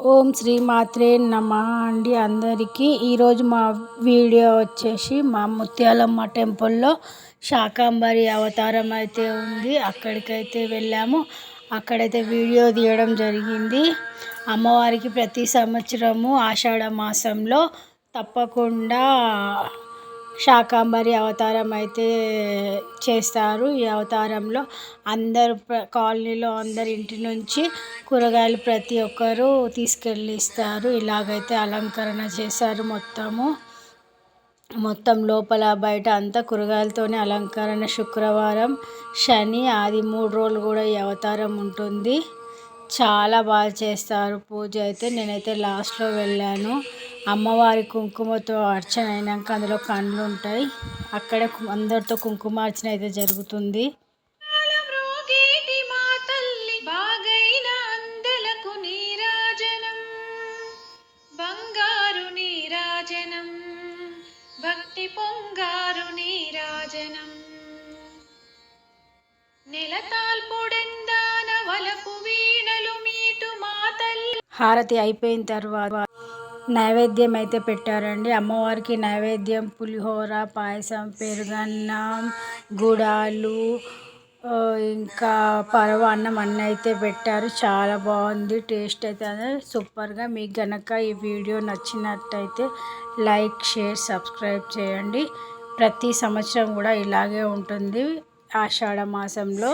ఓం శ్రీ మాత్రే నమ అండి అందరికీ. ఈరోజు మా వీడియో వచ్చేసి మా ముత్యాలమ్మ టెంపుల్లో శాకాంబరి అవతారం అయితే ఉంది. అక్కడికైతే వెళ్ళాము. అక్కడైతే వీడియో తీయడం జరిగింది. అమ్మవారికి ప్రతి సంవత్సరము ఆషాఢ మాసంలో తప్పకుండా శాకాంబరి అవతారం అయితే చేస్తారు. ఈ అవతారంలో అందరు కాలనీలో అందరి ఇంటి నుంచి కూరగాయలు ప్రతి ఒక్కరు తీసుకెళ్ళి ఇస్తారు. ఇలాగైతే అలంకరణ చేశారు మొత్తము. మొత్తం లోపల బయట అంతా కూరగాయలతోనే అలంకరణ. శుక్రవారం శని ఆది మూడు రోజులు కూడా ఈ అవతారం ఉంటుంది. చాలా బాగా చేస్తారు పూజ అయితే. నేనైతే లాస్ట్లో వెళ్ళాను. అమ్మవారి కుంకుమతో అర్చన అయినాక అందులో కండ్లు ఉంటాయి. అక్కడ అందరితో కుంకుమార్చన అయితే జరుగుతుంది. భక్తి పొంగారు నీరాజనం. నెలతాల్పుడెందాన వలపు వీణలు మీటు మాతల్లి హారతి అయిపోయిన తర్వాత నైవేద్యం అయితే పెట్టారండి. అమ్మవారికి నైవేద్యం పులిహోర పాయసం పెరుగన్నం గుడాలు ఇంకా పరవాన్నం అన్న అయితే పెట్టారు. చాలా బాగుంది. టేస్ట్ అయితే సూపర్గా. మీకు గనక ఈ వీడియో నచ్చినట్టయితే లైక్ షేర్ సబ్స్క్రైబ్ చేయండి. ప్రతి సంవత్సరం కూడా ఇలాగే ఉంటుంది. ఆషాఢ మాసంలో.